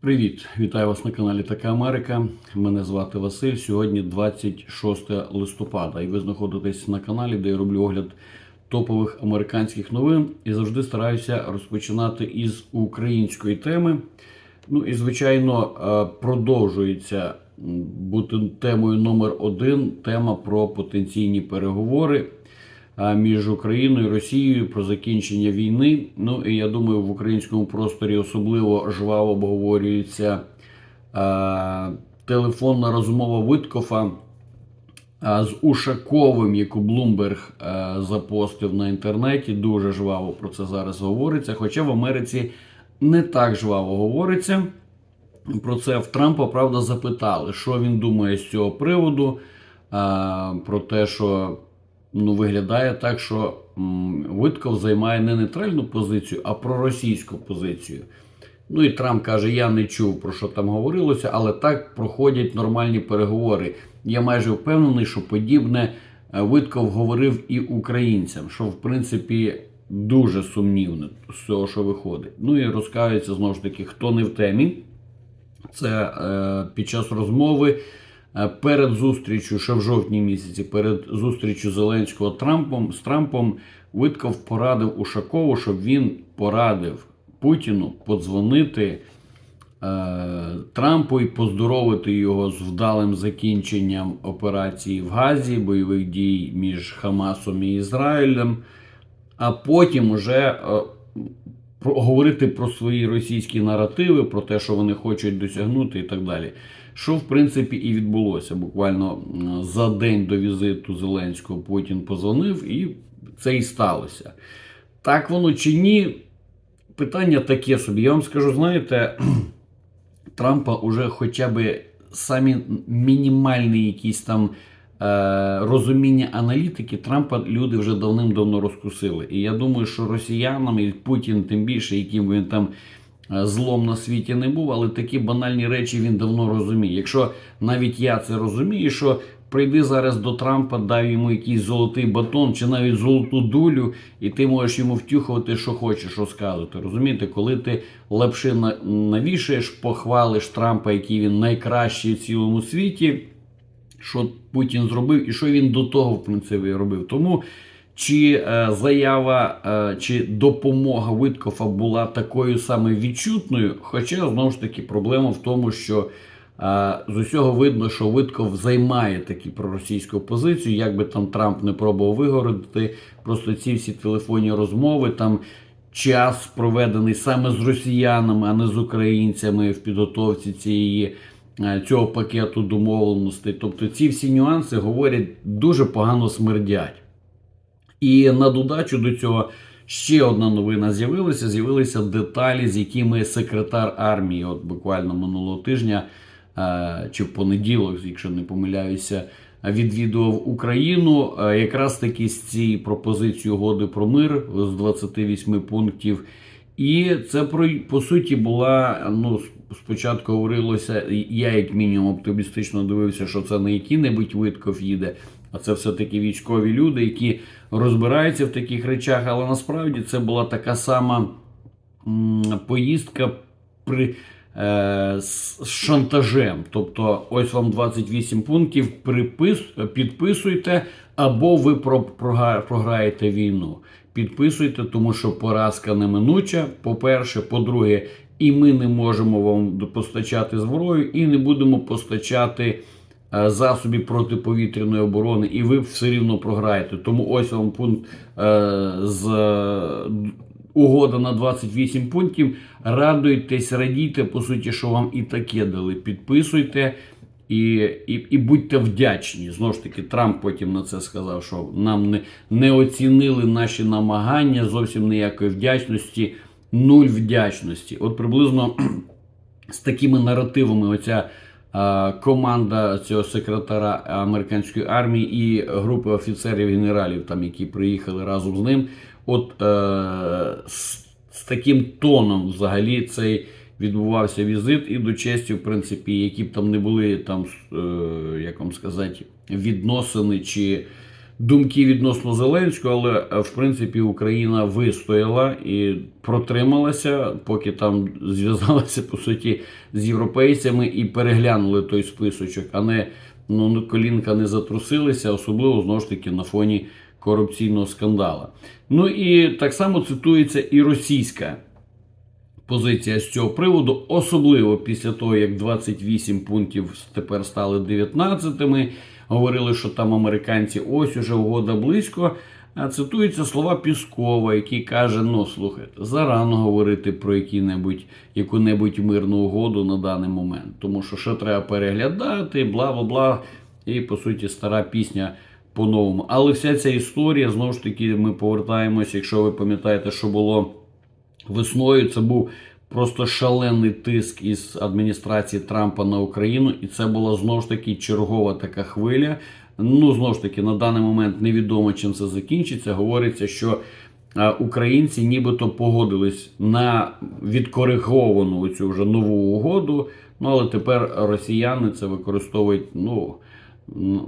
Привіт! Вітаю вас на каналі Така Америка. Мене звати Василь. Сьогодні 26 листопада, і ви знаходитесь на каналі, де я роблю огляд топових американських новин і завжди стараюся розпочинати із української теми. Ну і звичайно, е, продовжується бути темою номер один тема про потенційні переговори між Україною і Росією про закінчення війни. Ну і я думаю, в українському просторі особливо жваво обговорюється а, телефонна розмова Виткофа з Ушаковим, яку Блумберг а, запостив на інтернеті. Дуже жваво про це зараз говориться. Хоча в Америці не так жваво говориться. Про це в Трампа правда запитали, що він думає з цього приводу. Про те, що ну, виглядає так, що Витков займає не нейтральну позицію, а проросійську позицію. Ну і Трамп каже: я не чув про що там говорилося, але так проходять нормальні переговори. Я майже впевнений, що подібне е, Витков говорив і українцям, що в принципі дуже сумнівно з цього, що виходить. Ну і розкаються знову ж таки, хто не в темі. Це е, під час розмови перед зустрічю, ще в жовтні місяці, перед зустрічю Зеленського Трампом з Трампом Витков порадив Ушакову, щоб він порадив Путіну подзвонити е, Трампу і поздоровити його з вдалим закінченням операції в Газі, бойових дій між Хамасом і Ізраїлем, а потім уже е, говорити про свої російські наративи, про те, що вони хочуть досягнути, і так далі. Що в принципі і відбулося. Буквально за день до візиту Зеленського Путін позвонив, і це і сталося. Так воно чи ні? Питання таке собі. Я вам скажу, знаєте, Трампа уже хоча б самі мінімальні якісь там е, розуміння аналітики Трампа люди вже давним-давно розкусили. І я думаю, що росіянам і Путін, тим більше, яким він там злом на світі не був, але такі банальні речі він давно розуміє. Якщо навіть я це розумію, що прийди зараз до Трампа, дай йому якийсь золотий батон чи навіть золоту дулю, і ти можеш йому втюхувати, що хочеш розказувати. Розумієте, коли ти лапши навішаєш, похвалиш Трампа, який він найкращий в цілому світі що Путін зробив і що він до того, в принципі, робив. Тому чи е, заява, е, чи допомога Виткофа була такою саме відчутною, хоча знову ж таки проблема в тому, що е, з усього видно, що Витков займає таку проросійську позицію, як би там Трамп не пробував вигородити, просто ці всі телефонні розмови там. Час проведений саме з росіянами, а не з українцями в підготовці цієї цього пакету домовленостей. Тобто ці всі нюанси говорять дуже погано смердять. І на додачу до цього ще одна новина з'явилася. З'явилися деталі, з якими секретар армії, от буквально минулого тижня е, чи в понеділок, якщо не помиляюся, відвідував Україну. Е, Якраз таки з цієї пропозиції угоди про мир з 28 пунктів. І це про по суті була. Ну спочатку говорилося, я як мінімум оптимістично дивився, що це не який-небудь Витков їде, а це все-таки військові люди, які розбираються в таких речах. Але насправді це була така сама поїздка при. е, З шантажем, тобто ось вам 28 пунктів, припис, підписуйте, або ви про- програєте війну. Підписуйте, тому що поразка неминуча. По-перше, по-друге, і ми не можемо вам постачати зброю, і не будемо постачати засобів протиповітряної оборони, і ви все рівно програєте. Тому ось вам пункт е, з е, угода на 28 пунктів. Радуйтесь, радійте, по суті, що вам і таке дали. Підписуйте. І, і, і будьте вдячні. Знову ж таки, Трамп потім на це сказав, що нам не, не оцінили наші намагання, зовсім ніякої вдячності, нуль вдячності. От приблизно з такими наративами оця команда цього секретара американської армії і групи офіцерів генералів, там, які приїхали разом з ним. От е, з, з таким тоном взагалі цей відбувався візит і до честі, в принципі, які б там не були там, е, як вам сказати, відносини чи думки відносно Зеленського, але е, в принципі Україна вистояла і протрималася, поки там зв'язалася по суті з європейцями і переглянули той списочок, а не ну ну, колінка не затрусилися, особливо знову ж таки на фоні корупційного скандала. Ну і так само цитується і російська позиція з цього приводу, особливо після того, як 28 пунктів тепер стали 19-ми. Говорили, що там американці ось уже угода близько. А цитуються слова Піскова, який каже: ну слухайте, зарано говорити про які-небудь, яку-небудь мирну угоду на даний момент, тому що ще треба переглядати, бла бла бла. І по суті стара пісня по-новому. Але вся ця історія знову ж таки ми повертаємося, якщо ви пам'ятаєте, що було весною, це був просто шалений тиск із адміністрації Трампа на Україну, і це була знову ж таки чергова така хвиля. Ну, знову ж таки, на даний момент невідомо, чим це закінчиться. Говориться, що е, українці нібито погодились на відкориговану цю вже нову угоду. Ну, але тепер росіяни це використовують ну,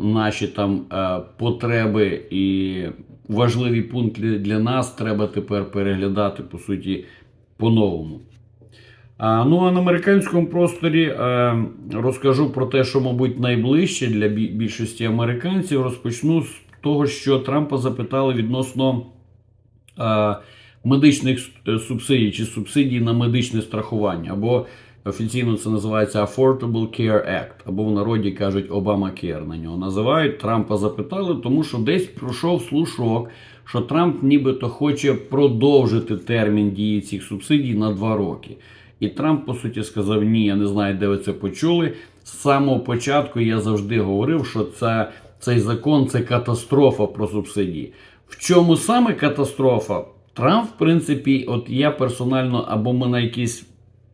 наші там е, потреби і важливі пункти для нас треба тепер переглядати по суті по-новому. Ну а на американському просторі е, розкажу про те, що, мабуть, найближче для більшості американців. Розпочну з того, що Трампа запитали відносно е, медичних е, субсидій чи субсидій на медичне страхування. Або офіційно це називається Affordable Care Act, або в народі кажуть Obamacare на нього називають. Трампа запитали, тому що десь пройшов слушок, що Трамп нібито хоче продовжити термін дії цих субсидій на два роки. І Трамп, по суті, сказав: ні, я не знаю, де ви це почули. З самого початку я завжди говорив, що це, цей закон це катастрофа про субсидії. В чому саме катастрофа? Трамп, в принципі, от я персонально або ми на якісь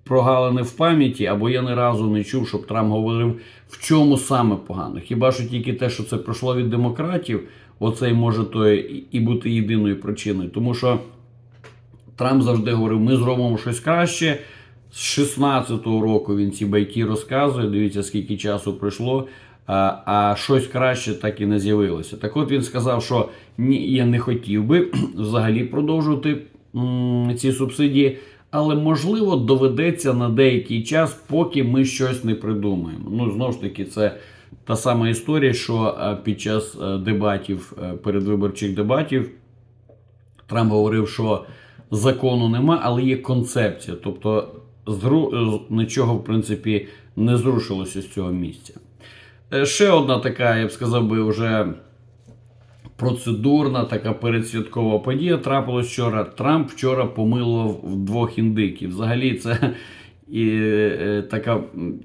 прогалини в пам'яті, або я ні разу не чув, щоб Трамп говорив, в чому саме погано. Хіба що тільки те, що це пройшло від демократів, оце може то і бути єдиною причиною. Тому що Трамп завжди говорив: ми зробимо щось краще. З 16-го року він ці байки розказує. Дивіться, скільки часу пройшло. А, а щось краще так і не з'явилося. Так от він сказав, що ні, я не хотів би взагалі продовжувати ці субсидії, але можливо доведеться на деякий час, поки ми щось не придумаємо. Ну знову ж таки, це та сама історія, що під час е, дебатів, е, передвиборчих дебатів, Трамп говорив, що закону нема, але є концепція. Тобто зру... з- нічого, в принципі, не зрушилося з цього місця. Е, Ще одна така, я б сказав би, вже процедурна, така передсвяткова подія трапилась вчора. Трамп вчора помилував двох індиків. Взагалі, це і, е, така,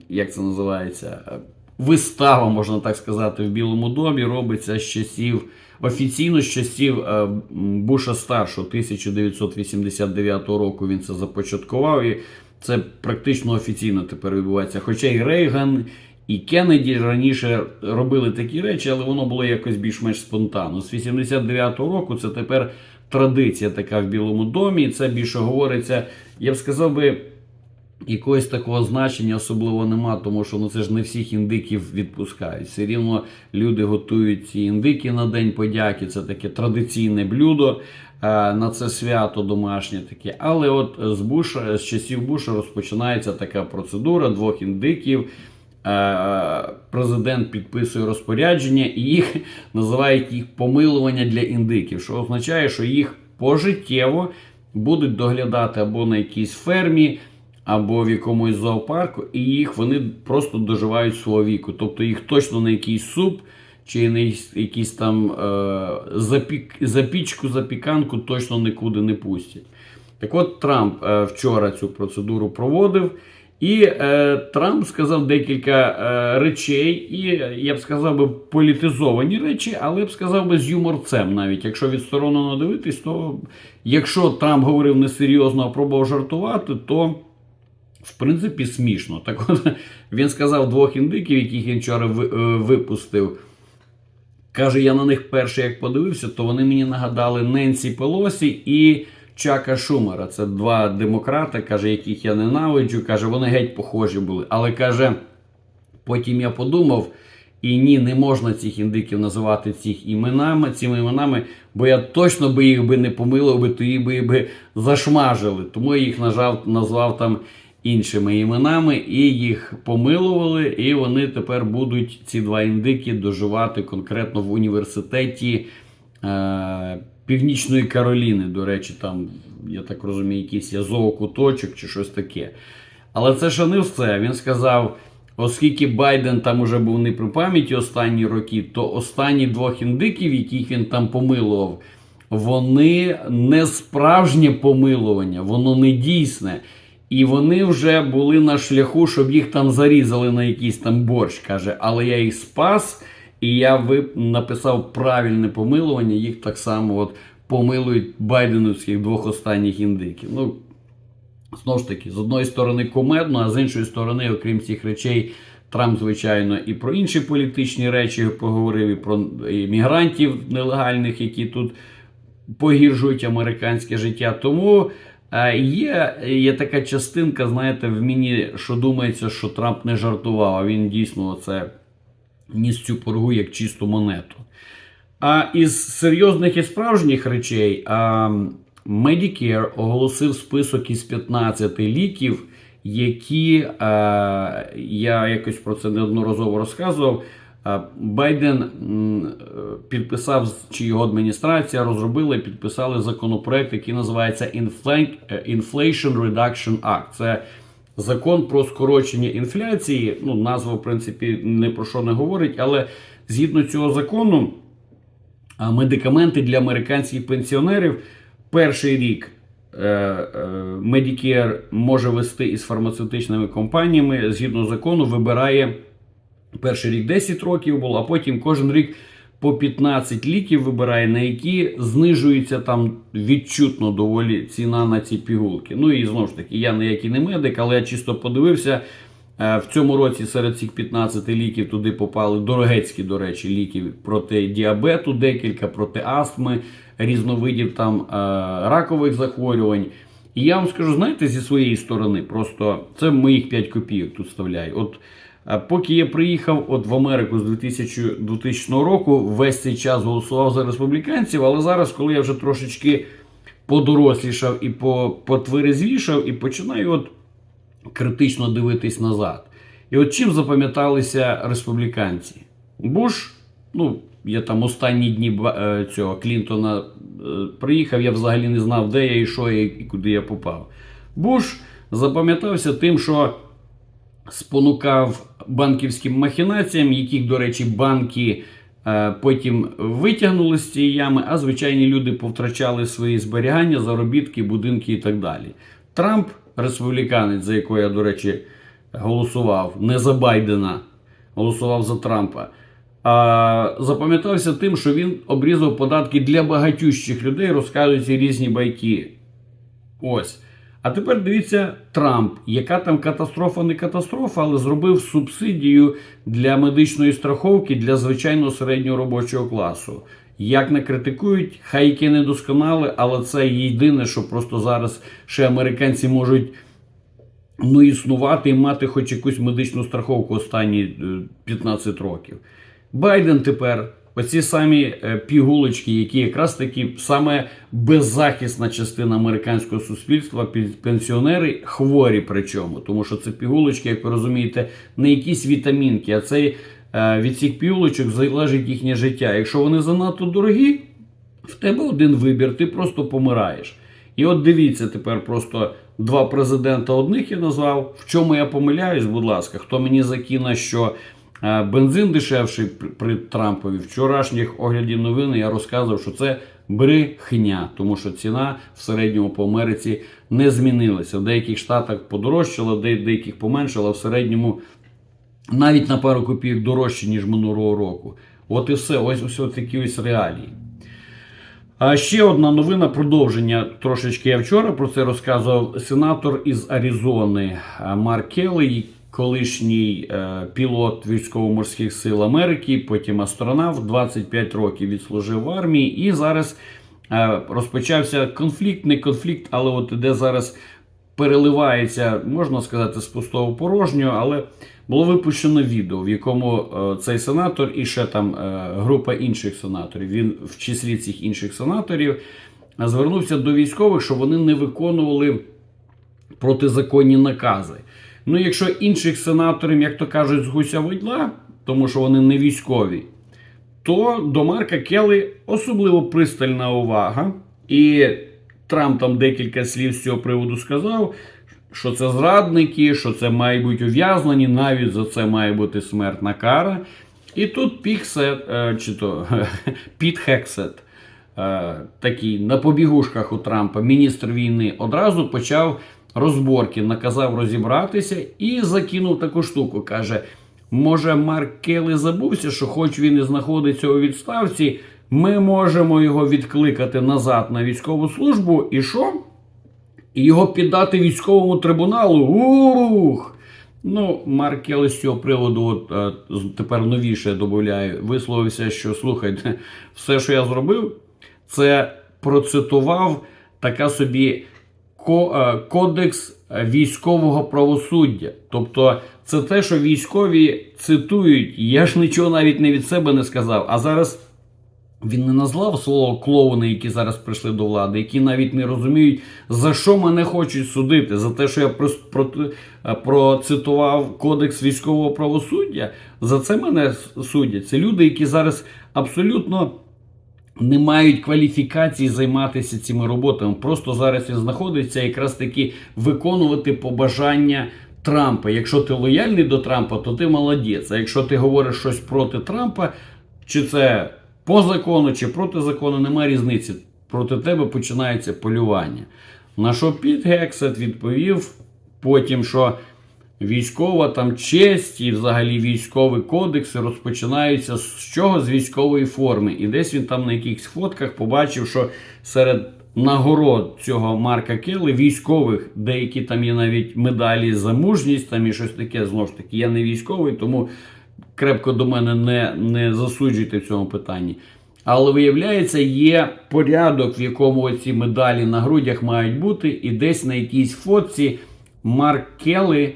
як це називається, е, вистава, можна так сказати, в Білому домі робиться з часів. Офіційно з часів е, Буша старшого 1989 року він це започаткував, і це практично офіційно тепер відбувається. Хоча і Рейган, і Кеннеді раніше робили такі речі, але воно було якось більш-менш спонтанно. З 89-го року це тепер традиція така в Білому домі. Це більше говориться, я б сказав би. Якогось такого значення особливо нема, тому що ну це ж не всіх індиків відпускають. Все рівно люди готують ці індики на День подяки. Це таке традиційне блюдо е, на це свято домашнє таке. Але от з Буша, з часів Буша розпочинається така процедура двох індиків. Е, Президент підписує розпорядження і їх називають їх помилування для індиків, що означає, що їх пожиттєво будуть доглядати або на якійсь фермі або в якомусь зоопарку, і їх вони просто доживають свого віку. Тобто їх точно на якийсь суп чи на якийсь- там е, запік, запічку, запіканку точно нікуди не пустять. Так от Трамп е, вчора цю процедуру проводив. І е, Трамп сказав декілька е, речей, і я б сказав би політизовані речі, але я б сказав би з юморцем навіть. Якщо відсторонено дивитись, то якщо Трамп говорив несерйозно, а пробував жартувати, то в принципі смішно. Так от він сказав двох індиків, яких він вчора е, випустив. Каже, я на них перший як подивився, то вони мені нагадали Ненсі Пелосі і Чака Шумера. Це два демократи, каже, яких я ненавиджу. Каже, вони геть похожі були. Але каже, потім я подумав, І ні, не можна цих індиків називати цих іменами, цими іменами, бо я точно би їх би не помилив, би, то їх би, зашмажили. Тому я їх нажав, назвав там іншими іменами і їх помилували. І вони тепер будуть ці два індики доживати конкретно в університеті е, Північної Кароліни. До речі, там, я так розумію, якийсь є зоокуточок чи щось таке. Але це ще все. Він сказав. Оскільки Байден там уже був не при пам'яті останні роки, то останні двох індиків, яких він там помилував, вони не справжнє помилування, воно не дійсне. І вони вже були на шляху, щоб їх там зарізали на якийсь там борщ. каже, але я їх спас, і я вип... написав правильне помилування, їх так само от помилують байденовських двох останніх індиків. Ну, Знову ж таки, з одної сторони кумедно, а з іншої сторони, окрім цих речей, Трамп, звичайно, і про інші політичні речі поговорив, і про мігрантів нелегальних, які тут погіршують американське життя. Тому є, є така частинка, знаєте, в мені, що думається, що Трамп не жартував, а він дійсно це ніс цю поргу як чисту монету. А із серйозних і справжніх речей. Medicare оголосив список із 15 ліків, які я якось про це неодноразово розказував. Е, Байден е, підписав, чи його адміністрація розробила і підписали законопроект, який називається е, Inflation Reduction Act. Це закон про скорочення інфляції. Ну, назва, в принципі, не про що не говорить, але згідно цього закону, медикаменти для американських пенсіонерів перший рік Medicare може вести із фармацевтичними компаніями згідно закону, вибирає перший рік 10 років було, а потім кожен рік по 15 ліків вибирає, на які знижується там відчутно доволі ціна на ці пігулки. Ну і знову ж таки, я ніякий не медик, але я чисто подивився. Е, В цьому році серед цих 15 ліків туди попали дорогецькі, до речі, ліки проти діабету, декілька проти астми, різновидів там е, ракових захворювань. І я вам скажу, знаєте, зі своєї сторони, просто це моїх 5 копійок тут вставляю. От поки я приїхав от в Америку з 2000, 2000 року, весь цей час голосував за республіканців, але зараз, коли я вже трошечки подорослішав і по- потверезвішав, і починаю от критично дивитись назад. І от чим запам'яталися республіканці? Буш, ну, я там останні дні е, цього Клінтона е, приїхав, я взагалі не знав, де я і що і куди я попав. Буш запам'ятався тим, що спонукав банківським махінаціям, яких, до речі, банки е, потім витягнули з цієї ями, а звичайні люди повтрачали свої зберігання, заробітки, будинки і так далі. Трамп, республіканець, за якого я, до речі, голосував, не за Байдена, голосував за Трампа. А, запам'ятався тим, що він обрізав податки для багатющих людей, розказуючи різні байки. Ось. А тепер дивіться Трамп, яка там катастрофа, не катастрофа, але зробив субсидію для медичної страховки для звичайного середнього робочого класу. Як не критикують, хай яке недосконале, але це єдине, що просто зараз ще американці можуть ну, існувати і мати хоч якусь медичну страховку останні е, 15 років. Байден тепер. Оці самі е, пігулочки, які якраз таки саме беззахисна частина американського суспільства, пенсіонери хворі причому, тому що це пігулочки, як ви розумієте, не якісь вітамінки, а це е, від цих пігулочок залежить їхнє життя. Якщо вони занадто дорогі, в тебе один вибір, ти просто помираєш. І от дивіться тепер просто два президента одних я назвав. В чому я помиляюсь, будь ласка, хто мені закине, що бензин дешевший при, Трампові. Вчорашніх оглядів новини я розказував, що це брехня, тому що ціна в середньому по Америці не змінилася. В деяких штатах подорожчала, деяких поменшала, в середньому навіть на пару копійок дорожче, ніж минулого року. От і все, ось ось такі ось реалії. А ще одна новина продовження. Трошечки я вчора про це розказував. Сенатор із Аризони а, Марк колишній е, пілот військово-морських сил Америки, потім астронавт, 25 років відслужив в армії, і зараз е, розпочався конфлікт, не конфлікт, але от іде зараз переливається, можна сказати, з пустого порожнього, але було випущено відео, в якому е, цей сенатор і ще там е, група інших сенаторів. Він в числі цих інших сенаторів звернувся до військових, щоб вони не виконували протизаконні накази. Ну, якщо інших сенаторів, як то кажуть, з гуся видла, тому що вони не військові, то до Марка Келли особливо пристальна увага. І Трамп там декілька слів з цього приводу сказав, що це зрадники, що це мають бути ув'язнені, навіть за це має бути смертна кара. І тут Піксет, е, чи то Піт Хексет, е, такий на побігушках у Трампа, міністр війни, одразу почав розборки, наказав розібратися і закинув таку штуку. Каже: може, Марк Келли забувся, що хоч він і знаходиться у відставці, ми можемо його відкликати назад на військову службу. І що? І його піддати військовому трибуналу. Ух! Ну, Марк Келли з цього приводу, от, е, тепер новіше додаю, висловився, що слухайте, все, що я зробив, це процитував така собі кодекс е, військового правосуддя. Тобто, це те, що військові цитують. Я ж нічого навіть не від себе не сказав. А зараз він не назвав слово клоуни, які зараз прийшли до влади, які навіть не розуміють, за що мене хочуть судити, за те, що я е, процитував кодекс військового правосуддя. За це мене судять. Це люди, які зараз абсолютно не мають кваліфікації займатися цими роботами. Просто зараз він знаходиться якраз таки виконувати побажання Трампа. Якщо ти лояльний до Трампа, то ти молодець. А якщо ти говориш щось проти Трампа, чи це по закону, чи проти закону, немає різниці. Проти тебе починається полювання. На що Піт Гексет відповів потім, що військова там честь і взагалі військові кодекси розпочинаються з чого? З військової форми. І десь він там на якихось фотках побачив, що серед нагород цього Марка Келли військових, деякі там є навіть медалі за мужність, там і щось таке. Знову ж таки, я не військовий, тому крепко до мене не, не засуджуйте в цьому питанні. Але виявляється, є порядок, в якому ці медалі на грудях мають бути, і десь на якійсь фотці Марк Келли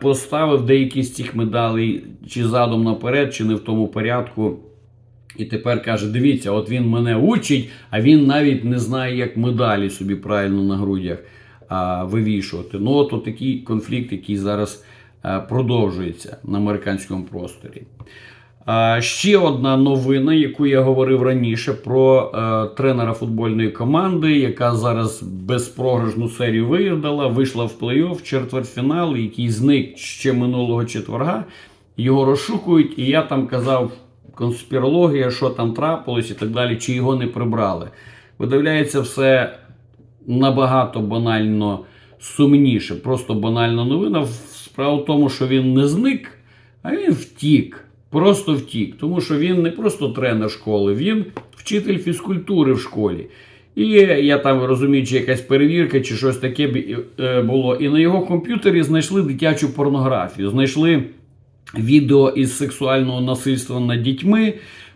поставив деякі з цих медалей чи задом наперед, чи не в тому порядку. І тепер каже: дивіться, от він мене учить, а він навіть не знає, як медалі собі правильно на грудях а, вивішувати. Ну, от, от такий конфлікт, який зараз а, продовжується на американському просторі. А, ще одна новина, яку я говорив раніше, про е, тренера футбольної команди, яка зараз безпрограшну серію виграла, вийшла в плей-офф, четвертьфінал, який зник ще минулого четверга. Його розшукують, і я там казав конспірологія, що там трапилось і так далі, чи його не прибрали. Видивляється, все набагато банально сумніше. Просто банальна новина. Справа в тому, що він не зник, а він втік. Просто втік. Тому що він не просто тренер школи, він вчитель фізкультури в школі. І я там розумію, чи якась перевірка, чи щось таке е, було. І на його комп'ютері знайшли дитячу порнографію. Знайшли відео із сексуального насильства над дітьми.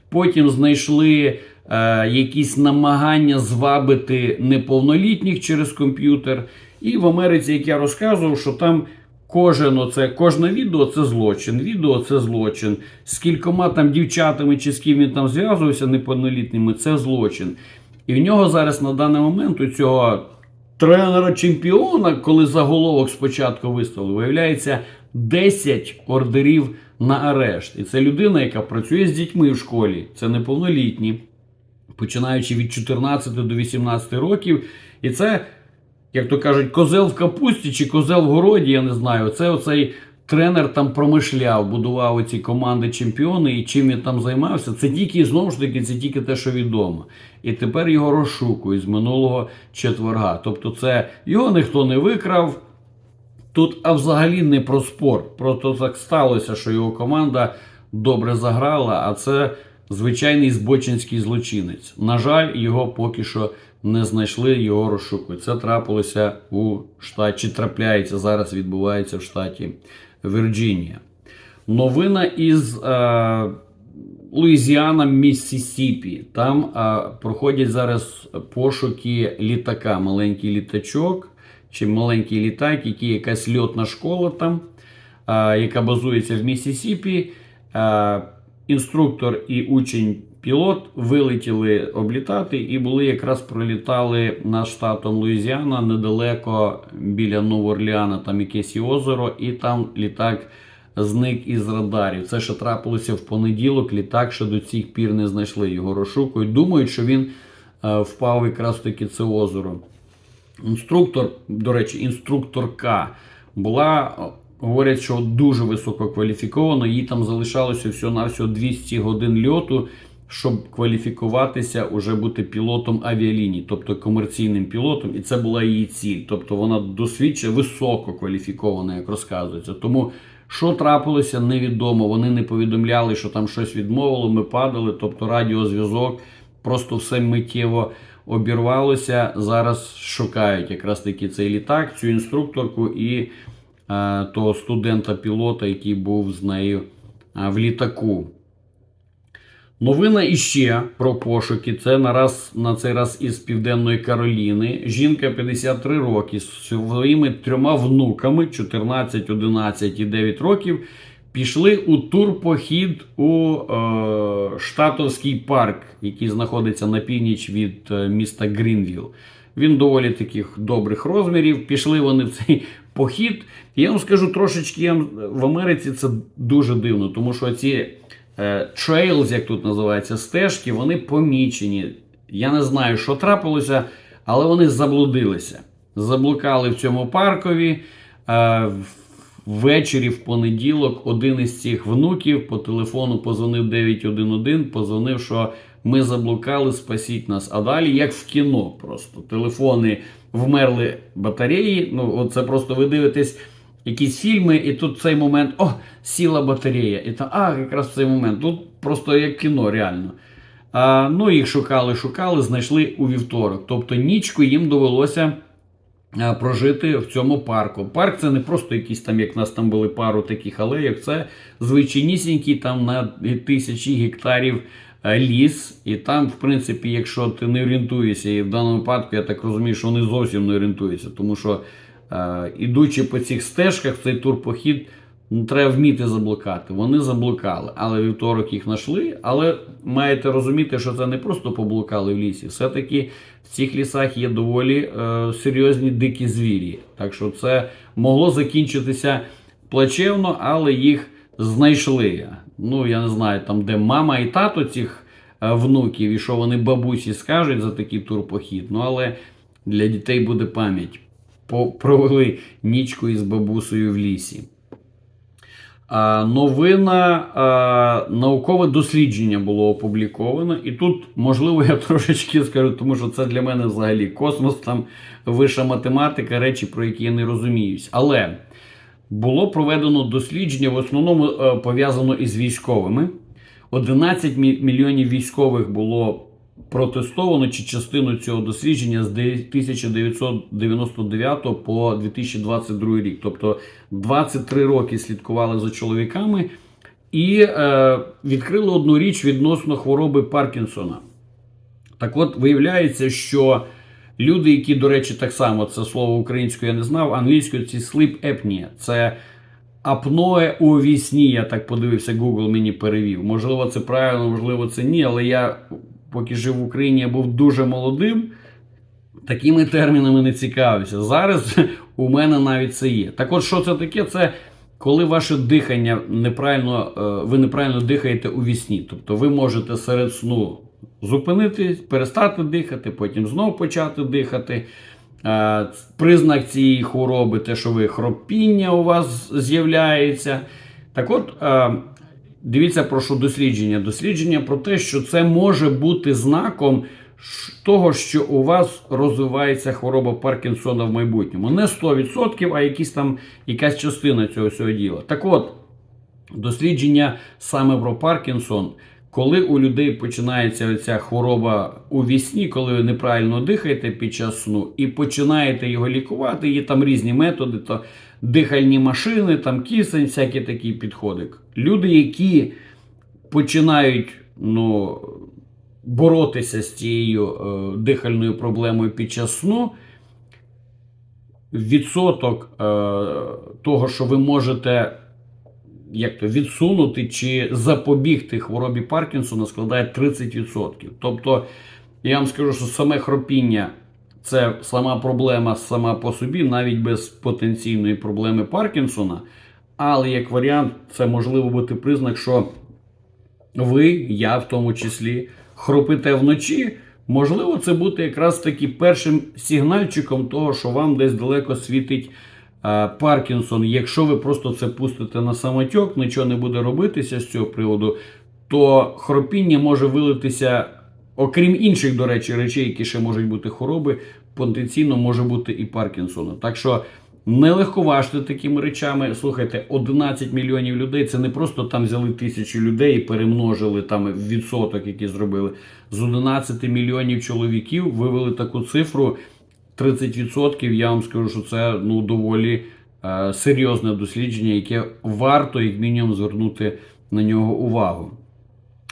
Потім знайшли е, якісь намагання звабити неповнолітніх через комп'ютер. І в Америці, як я розказував, що там кожен оце, кожне відео це злочин. Відео це злочин. З кількома там дівчатами чи з ким він там зв'язувався неповнолітніми, це злочин. І в нього зараз на даний момент у цього тренера чемпіона, коли заголовок спочатку виставили, виявляється 10 ордерів на арешт. І це людина, яка працює з дітьми в школі, це неповнолітні, починаючи від 14 до 18 років. І це, як то кажуть, козел в капусті чи козел в городі, я не знаю. Це оцей тренер там промишляв, будував ці команди чемпіони і чим він там займався. Це тільки знову ж таки, це тільки те, що відомо. І тепер його розшукують з минулого четверга. Тобто, це його ніхто не викрав. Тут а взагалі не про спорт. Просто так сталося, що його команда добре заграла, а це звичайний збочинський злочинець. На жаль, його поки що не знайшли, його розшукують. Це трапилося у штаті, чи трапляється зараз, відбувається в штаті Вірджинія. Новина із е, Луїзіана, Міссісіпі. Там е, проходять зараз пошуки літака, маленький літачок чи маленький літак, який якась льотна школа там, а, яка базується в Міссісіпі. А, інструктор і учень пілот вилетіли облітати і були якраз пролітали над штатом Луїзіана недалеко біля Новоорліана, там якесь озеро, і там літак зник із радарів. Це ще трапилося в понеділок. Літак ще до цих пір не знайшли. Його розшукують. Думають, що він е, впав якраз таки це озеро. Інструктор, до речі, інструкторка була, говорять, що дуже високо кваліфікована. Їй там залишалося всього-навсього 200 годин льоту, щоб кваліфікуватися, уже бути пілотом авіаліній, тобто комерційним пілотом. І це була її ціль. Тобто вона досвідчена, високо кваліфікована, як розказується. Тому що трапилося, невідомо. Вони не повідомляли, що там щось відмовило, ми падали, тобто радіозв'язок, просто все миттєво обірвалося. Зараз шукають якраз таки цей літак, цю інструкторку і е, того студента-пілота, який був з нею е, в літаку. Новина іще про пошуки. Це нараз на цей раз із Південної Кароліни. Жінка 53 роки з своїми трьома внуками 14, 11 і 9 років. Пішли у турпохід у е, Штатовський парк, який знаходиться на північ від е, міста Грінвіл. Він доволі таких добрих розмірів. Пішли вони в цей похід. Я вам скажу трошечки в Америці це дуже дивно, тому що ці trails, як тут називається, стежки, вони помічені. Я не знаю, що трапилося, але вони заблудилися. Заблукали в цьому паркові. Е, Ввечері в понеділок один із цих внуків по телефону позвонив 911, позвонив, що ми заблукали, спасіть нас. А далі, як в кіно, просто телефони вмерли батареї. Ну, це просто ви дивитесь якісь фільми, і тут цей момент о, сіла батарея. І там, а, якраз цей момент. Тут просто як кіно, реально. А, ну, їх шукали, шукали, знайшли у вівторок. Тобто нічку їм довелося прожити в цьому парку. Парк це не просто якісь там, як в нас там були пару таких алеїв, це звичайнісінький там на тисячі гектарів ліс. І там, в принципі, якщо ти не орієнтуєшся, і в даному випадку я так розумію, що вони зовсім не орієнтуються, тому що ідучи по цих стежках, цей турпохід. Ну, треба вміти заблукати. Вони заблукали, але вівторок їх знайшли. Але маєте розуміти, що це не просто поблукали в лісі. Все-таки в цих лісах є доволі е, серйозні дикі звірі. Так що це могло закінчитися плачевно, але їх знайшли. Ну, я не знаю, там, де мама і тато цих е, внуків, і що вони бабусі скажуть за такий турпохід. Ну, але для дітей буде пам'ять. Провели нічку із бабусею в лісі. Новина, наукове дослідження було опубліковано, і тут, можливо, я трошечки скажу, тому що це для мене взагалі космос, там вища математика, речі, про які я не розуміюсь. Але було проведено дослідження, в основному е, пов'язано із військовими. 11 мільйонів військових було протестовано чи частину цього дослідження з 1999 по 2022 рік. Тобто 23 роки слідкували за чоловіками і е, відкрили одну річ відносно хвороби Паркінсона. Так от, виявляється, що люди, які, до речі, так само це слово українською я не знав, англійською це sleep apnea. Це апноe у вісні. Я так подивився, Google мені перевів. Можливо, це правильно, можливо, це ні. Але я, поки жив в Україні, я був дуже молодим. Такими термінами не цікавився. Зараз у мене навіть це є. Так от, що це таке? Це коли ваше дихання неправильно, е, ви неправильно дихаєте у вісні. Тобто ви можете серед сну зупинитись, перестати дихати, потім знову почати дихати. Е, Признак цієї хвороби, те, що ви хропіння у вас з'являється. Так от, е, дивіться про що дослідження. Дослідження про те, що це може бути знаком того, що у вас розвивається хвороба Паркінсона в майбутньому. Не 100%, а якісь там, якась частина цього всього діла. Так от, дослідження саме про Паркінсон, коли у людей починається ця хвороба у вісні, коли ви неправильно дихаєте під час сну, і починаєте його лікувати, є там різні методи, то дихальні машини, там кисень, всякі такі підходи. Люди, які починають ну, боротися з цією е, дихальною проблемою під час сну, відсоток е, того, що ви можете як то відсунути чи запобігти хворобі Паркінсона, складає 30%. Тобто, я вам скажу, що саме хропіння це сама проблема сама по собі, навіть без потенційної проблеми Паркінсона. Але як варіант, це можливо бути признак, що ви, я в тому числі, хропите вночі. Можливо, це буде якраз таки першим сигнальчиком того, що вам десь далеко світить е, Паркінсон. Якщо ви просто це пустите на самотьок, нічого не буде робитися з цього приводу, то хропіння може вилитися, окрім інших, до речі, речей, які ще можуть бути хвороби, потенційно може бути і Паркінсона. Так що не легковажте такими речами. Слухайте, 11 мільйонів людей це не просто там взяли тисячу людей і перемножили там відсоток, який зробили. З 11 мільйонів чоловіків вивели таку цифру 30%. Я вам скажу, що це ну доволі е, серйозне дослідження, яке варто як мінімум звернути на нього увагу.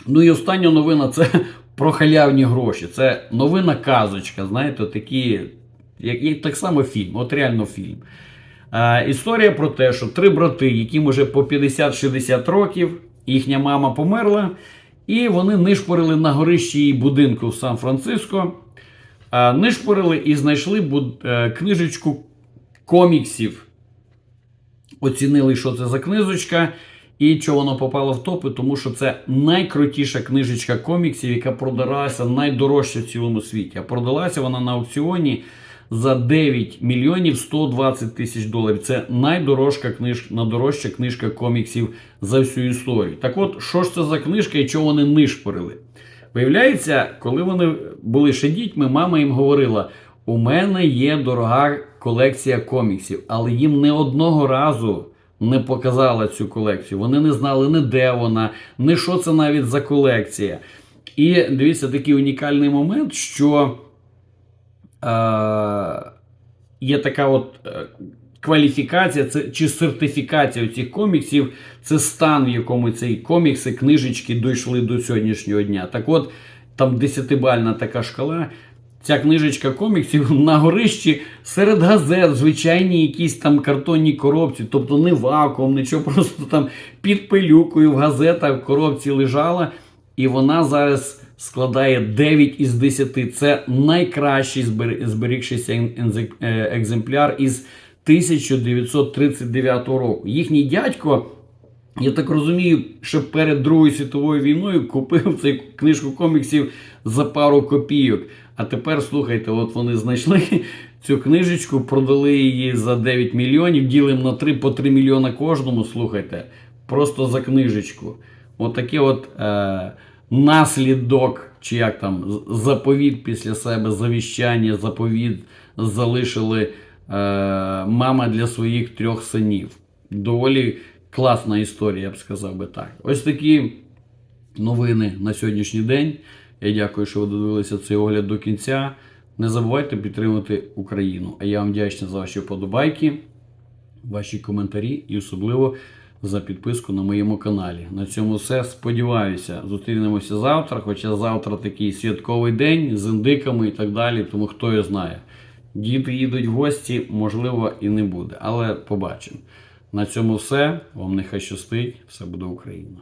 Ну і остання новина це про халявні гроші. Це новина казочка. Знаєте, такі, як, як так само фільм, от реально фільм. Е, історія про те, що три брати, яким уже по 50-60 років, їхня мама померла, і вони нишпорили на горищі її будинку в Сан-Франциско. Нишпорили і знайшли буд- е, книжечку коміксів оцінили, що це за книжечка, і що воно попало в топи, тому що це найкрутіша книжечка коміксів, яка продалася найдорожче в цілому світі. А продалася вона на аукціоні за 9 мільйонів 120 тисяч доларів. Це найдорожча книжка, найдорожча книжка коміксів за всю історію. Так от, що ж це за книжка і чого вони нишпорили? Виявляється, коли вони були ще дітьми, мама їм говорила: у мене є дорога колекція коміксів, але їм не одного разу не показала цю колекцію. Вони не знали ні де вона, ні що це навіть за колекція. І дивіться, такий унікальний момент, що е, є така от е, кваліфікація це, чи сертифікація цих коміксів, це стан, в якому ці комікси, книжечки дійшли до сьогоднішнього дня. Так от, там десятибальна така шкала. Ця книжечка коміксів на горищі серед газет, звичайні якісь там картонні коробці, тобто не вакуум, нічого, просто там під пилюкою в газетах в коробці лежала. І вона зараз складає 9 із 10. Це найкращий зберігшийся е, екземпляр із 1939 року. Їхній дядько, я так розумію, що перед Другою світовою війною купив цю книжку коміксів за пару копійок. А тепер слухайте, от вони знайшли цю книжечку, продали її за 9 мільйонів, ділимо на 3 по 3 мільйона кожному. Слухайте, просто за книжечку. Отаке от е, наслідок, чи як там, заповіт після себе, завіщання, заповіт залишили е, мама для своїх трьох синів. Доволі класна історія, я б сказав би так. Ось такі новини на сьогоднішній день. Я дякую, що ви додивилися цей огляд до кінця. Не забувайте підтримувати Україну. А я вам вдячний за ваші вподобайки, ваші коментарі і особливо за підписку на моєму каналі. На цьому все. Сподіваюся, зустрінемося завтра. Хоча завтра такий святковий день з індиками і так далі, тому хто його знає. Діти їдуть в гості, можливо, і не буде, але побачимо. На цьому все. Вам нехай щастить, все буде Україна.